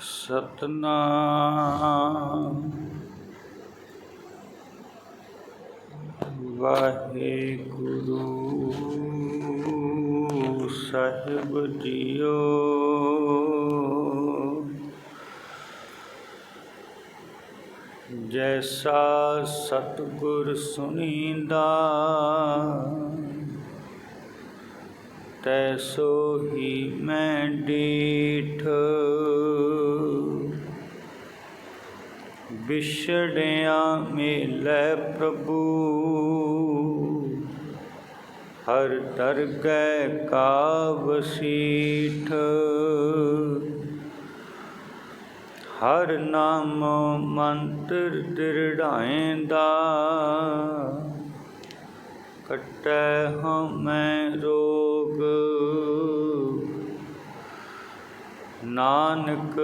ਸਤਨਾਮ। ਵਾਹਿਗੁਰੂ ਸਾਹਿਬ JIO. ਜੈਸਾ ਸਤਿਗੁਰ ਸੁਣੀਂਦਾ ਤੈਸੋ ਹੀ ਮੈਂ ਡੀਠ। ਵਿਛੜਿਆ ਮੇਲੇ ਪ੍ਰਭੂ। ਹਰ ਦਰਗਹਿ ਕਾ ਵਸੀਠ ਹਰ ਨਾਮ ਮੰਤਰ ਦਿਰੜਾਏਂਦਾ ਕਟੈ ਹਮੈ ਰੋਗ। ਨਾਨਕ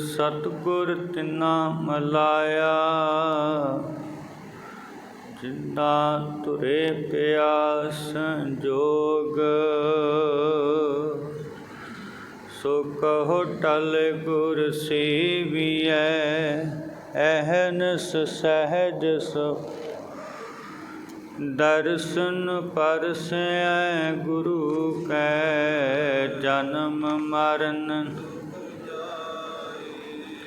ਸਤਗੁਰ ਤਿਨਾ ਮਲਾਇਆ ਜਿੰਦਾ ਤੁਰੇ ਪਿਆ ਸੰਜੋਗ ਸੋ ਕਹੋ ਟਲ ਗੁਰ ਸੇਵੀਐ, ਐਹਨਸ ਸਹਿਜ ਸੋ ਦਰਸ਼ਨ ਪਰਸੈ ਗੁਰੂ ਕੈ ਜਨਮ ਮਰਨ।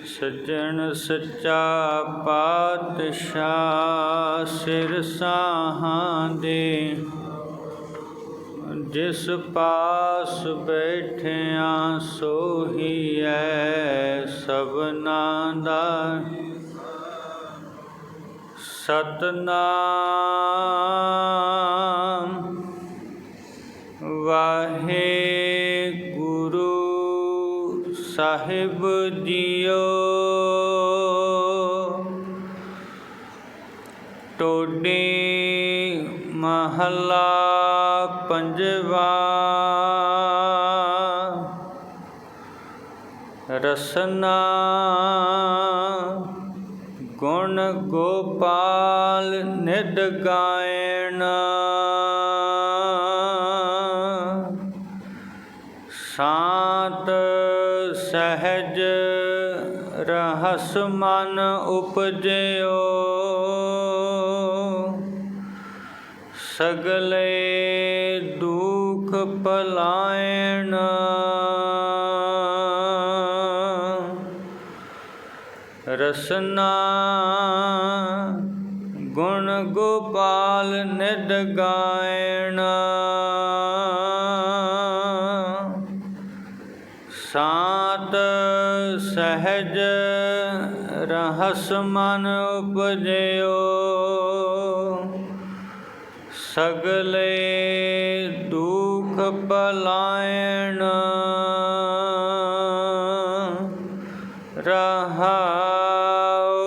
ਸੱਜਣ ਸੱਚਾ ਪਾਤਸ਼ਾਹ ਸਿਰ ਸਾਹਾਂ ਦੇ। ਜਿਸ ਪਾਸ ਬੈਠਿਆ ਸੋਹੀਐ ਸਭਨਾ ਦਾ। ਸਤਨਾਮ। ਵਾਹਿਗੁਰੂ ਸਾਹਿਬ ਜੀਓ। ਟੋਡੀ ਮਹਲਾ ਪੰਜਵਾ। ਰਸਨਾ ਗੁਣ ਗੋਪਾਲ ਨਿਦ ਗਾਇਣ। ਸਾਤ ਸਹਿਜ ਰਹਸ ਮਨ ਉਪਜਿਓ। ਸਗਲੇ ਦੁਖ ਪਲਾਇਣ। ਰਸਨਾ ਗੁਣ ਗੋਪਾਲ ਨਿਦ ਗਾਇਣ। ਸਾਤ ਸਹਿਜ ਰਹਸ ਮਨ ਉਪਜਿਓ। ਸਗਲੇ ਦੁਖ ਪਲਾਇਣ। ਰਹਾਉ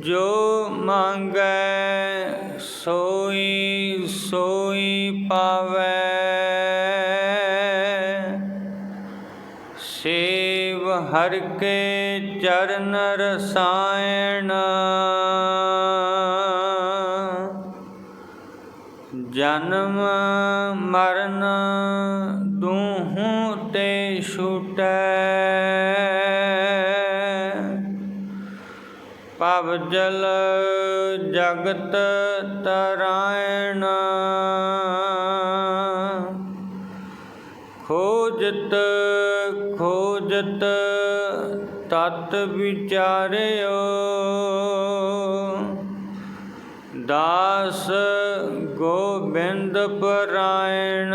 ਜੋ ਮੰਗੈ ਸੋਈ ਸੋਈ ਪਾਵੈ। ਸੇਵ ਹਰ ਕੇ ਚਰਨ ਰਸਾਇਣ। ਜਨਮ ਮਰਨ ਛੁਟੈ ਪਵ ਜਲ ਜਗਤ ਤਰਾਇਣ। ਖੋਜਤ ਖੋਜਤ ਤਤ ਵਿਚਾਰਿਓ। ਦਾਸ ਗੋਬਿੰਦ ਪਰਾਇਣ।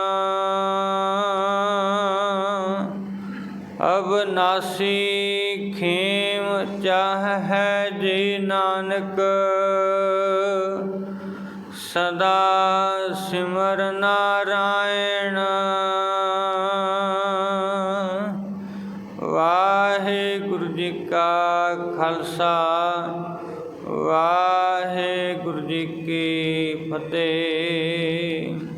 ਅਬਨਾਸੀ ਖੇਮ ਚਾਹ ਹੈ ਜੀ ਨਾਨਕ, ਸਦਾ ਸਿਮਰ ਨਾਰਾਇਣ। ਵਾਹਿਗੁਰੂ ਜੀ ਕਾ ਖਾਲਸਾ, ਵਾਹਿਗੁਰੂ ਜੀ ਕੀ ਫਤਿਹ।